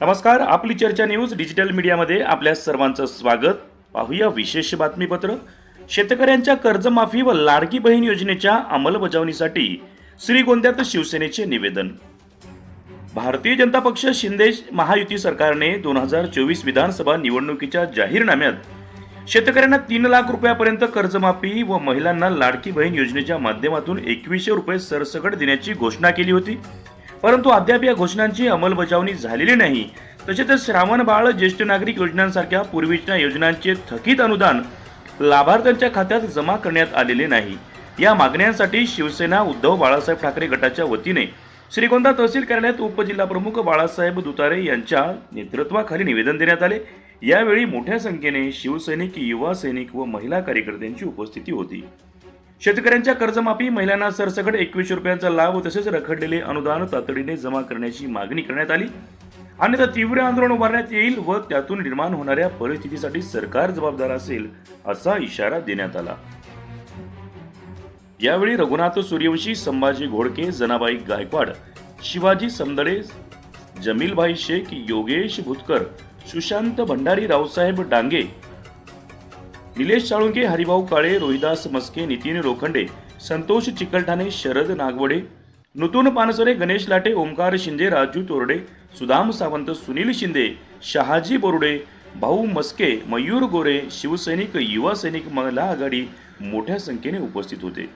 नमस्कार आपली चर्चा न्यूज डिजिटल मीडियामध्ये आपल्या सर्वांचं स्वागत. पाहूया विशेष बातमीपत्र. शेतकऱ्यांच्या कर्जमाफी व लाडकी बहीण योजनेच्या अंमलबजावणीसाठी श्रीगोंद्यात शिवसेनेचे निवेदन. भारतीय जनता पक्ष शिंदे महायुती सरकारने दोन हजार चोवीस विधानसभा निवडणुकीच्या जाहीरनाम्यात शेतकऱ्यांना तीन लाख रुपयापर्यंत कर्जमाफी व महिलांना लाडकी बहीण योजनेच्या माध्यमातून एकवीसशे रुपये सरसकट देण्याची घोषणा केली होती. परंतु अद्याप या घोषणांची अंमलबजावणी झालेली नाही. तसेच श्रावण बाळ ज्येष्ठ नागरिक योजनांसारख्या पूर्वीच्या योजनांचे थकीत अनुदान लाभार्थ्यांच्या खात्यात जमा करण्यात आलेले नाही. या मागण्यांसाठी शिवसेना उद्धव बाळासाहेब ठाकरे गटाच्या वतीने श्रीगोंदा तहसील कार्यालयात उपजिल्हाप्रमुख बाळासाहेब दुतारे यांच्या नेतृत्वाखाली निवेदन देण्यात आले. यावेळी मोठ्या संख्येने शिवसैनिक युवा सैनिक व महिला कार्यकर्त्यांची उपस्थिती होती. शेतकऱ्यांच्या कर्जमाफी महिलांना सरसकट एकवीसशे रुपयांचा लाभ तसेच रखडलेले अनुदान तातडीने जमा करण्याची मागणी करण्यात आली. अन्यथा तीव्र आंदोलन उभारण्यात येईल व त्यातून निर्माण होणाऱ्या परिस्थितीसाठी सरकार जबाबदार असेल असा इशारा देण्यात आला. यावेळी रघुनाथ सूर्यवंशी संभाजी घोडके जनाबाई गायकवाड शिवाजी समदळे जमीलभाई शेख योगेश भुतकर सुशांत भंडारी रावसाहेब डांगे निलेश साळुंके हरिभाऊ काळे रोहिदास मस्के नितीन रोखंडे संतोष चिकलठाणे शरद नागवडे नूतन पानसरे गणेश लाटे ओमकार शिंदे राजू तोरडे सुदाम सावंत सुनील शिंदे शहाजी बोरुडे भाऊ मस्के मयूर गोरे शिवसैनिक युवा सैनिक महिला आघाडी मोठ्या संख्येने उपस्थित होते.